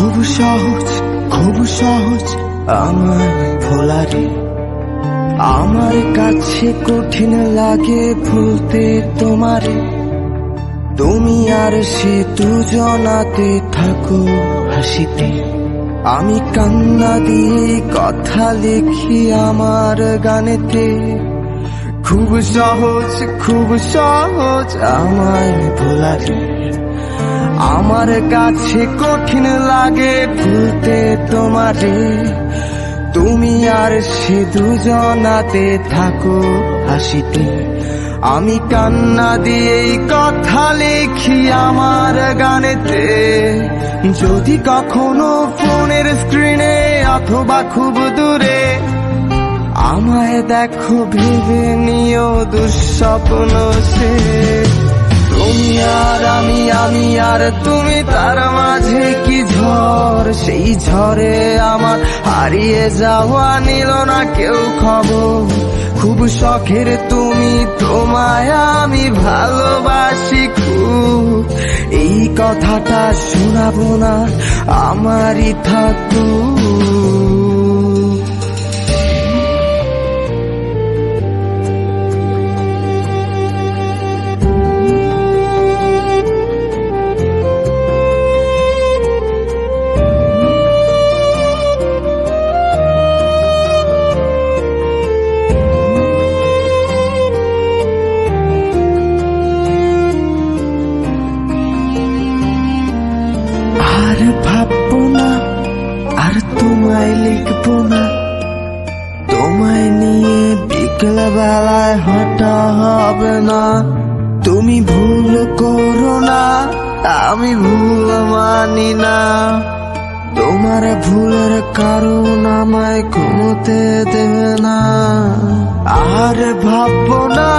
খুব সহজ খুব সহজ, আমার ভোলারে। আমার কাছে কঠিন লাগে ভুলতে তোমারে। তুমি আর সে দুজনাতে থাকো হাসিতে। আমি কান্না দিয়ে কথা লিখি আমার গানেতে। খুব সহজ খুব সহজ আমার ভোলারে। আমার কাছে কঠিন লাগে ভুলতে তোমারে। তুমি আর সে দুজনাতে থাকো হাসিতে। আমি কান্না দিয়েই কথা লিখি আমার গানেতে। যদি কখনো ফোনের স্ক্রিনে অথবা খুব দূরে আমায় দেখো, ভেবে নিও দুঃস্বপ্ন সে আর তুমি তার মাঝে কি ঝড়? সেই ঝড়ে আমার হারিয়ে যাওয়া নিল না কেউ খবর। খুব শখের তুমি তোমায় আমি ভালোবাসি খুব। এই কথাটা শোনাবো না, আমারই থাকুক। বিকেল বেলায় হাঁটা হবে না। তুমি ভুল করো না, আমি ভুল মানি না। তোমার ভুলের কারণ আমায় ঘুমোতে দেবে না। আর ভাববো না,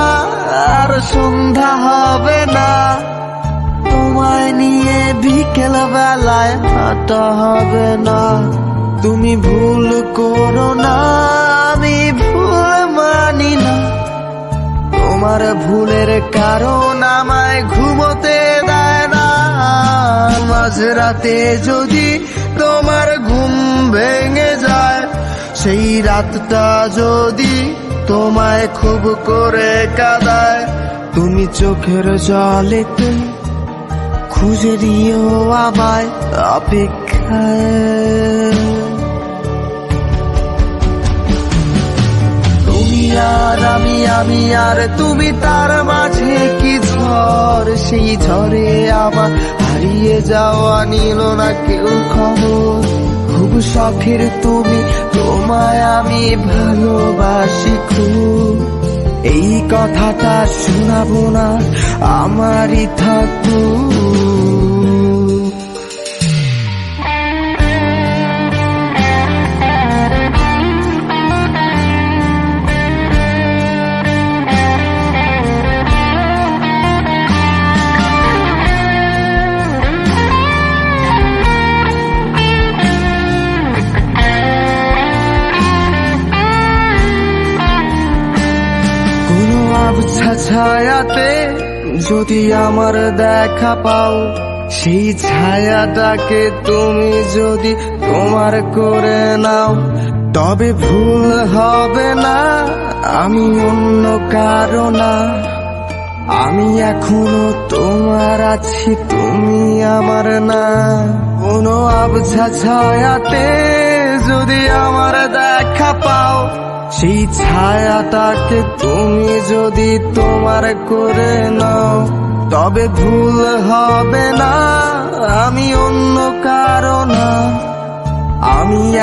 আর সন্ধ্যা হবে না। তোমায় নিয়ে বিকেল বেলায় হাঁটা হবে না। তুমি ভুল করো না ভুলের কারণ আমায় ঘুমোতে দেয় না। মাঝরাতে যদি তোমার ঘুম ভেঙে যায়, সেই রাতটা যদি তোমায় খুব করে কাদায়, তুমি চোখের জলেতে খুঁজে দিও আমায় অপেক্ষায়। আর আমি আমি আর তুমি তার মাঝে কি ঝড়? সেই ঝড়ে আমার হারিয়ে যাওয়া নিল না কেউ খবর। খুব শখের তুমি, তোমায় আমি ভালোবাসি খুব। এই কথাটা শোনাবো না, আমারই থাকুক। ছায়াতে যদি আমার দেখা পাও, সেই ছায়াটাকে তুমি যদি তোমার করে নাও, তবে ভুল হবে না, আমি অন্য কারও না। আমি এখনও তোমার আছি, তুমি আমার না। কোনো আবছা ছায়াতে যদি আমার দেখা পাও সেই ছায়াটাকে তুমি যদি তোমার করে নাও তবে ভুল হবে না আমি অন্য কারণ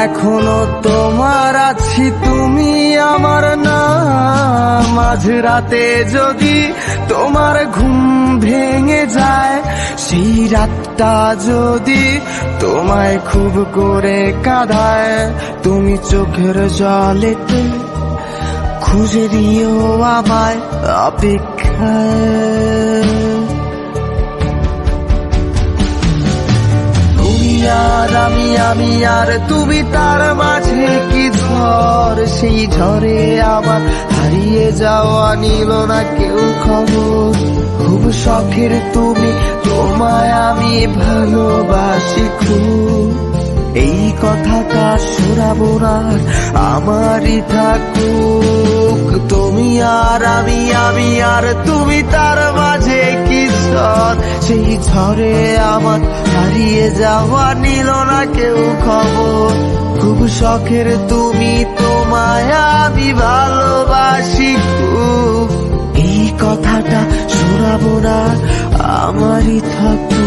এখনও তোমার আছি, তুমি আমার না মাঝরাতে যদি তোমার ঘুম ভেঙে যায়, সেই রাতটা যদি তোমায় খুব করে কাঁদায়, তুমি চোখের জলেতে খুঁজে দিও আমায় অপেক্ষায়। আর আমি আমি আর তুমি তার মাঝে কি ঝড় সেই ঝড়ে আমার হারিয়ে যাওয়া নিল না কেউ খবর। খুব শখের তুমি, তোমায় আমি ভালোবাসি খুব। এই কথাটা শোনাবো না আমারই থাকুক তুমি আর আমি আমি আর তুমি তার মাঝে কি সেই ঝড়ে আমার হারিয়ে যাওয়া নিল না কেউ খবর। খুব শখের তুমি তোমায় আমি ভালোবাসি খুব। এই কথাটা শোনাবো না, আমারই থাকুক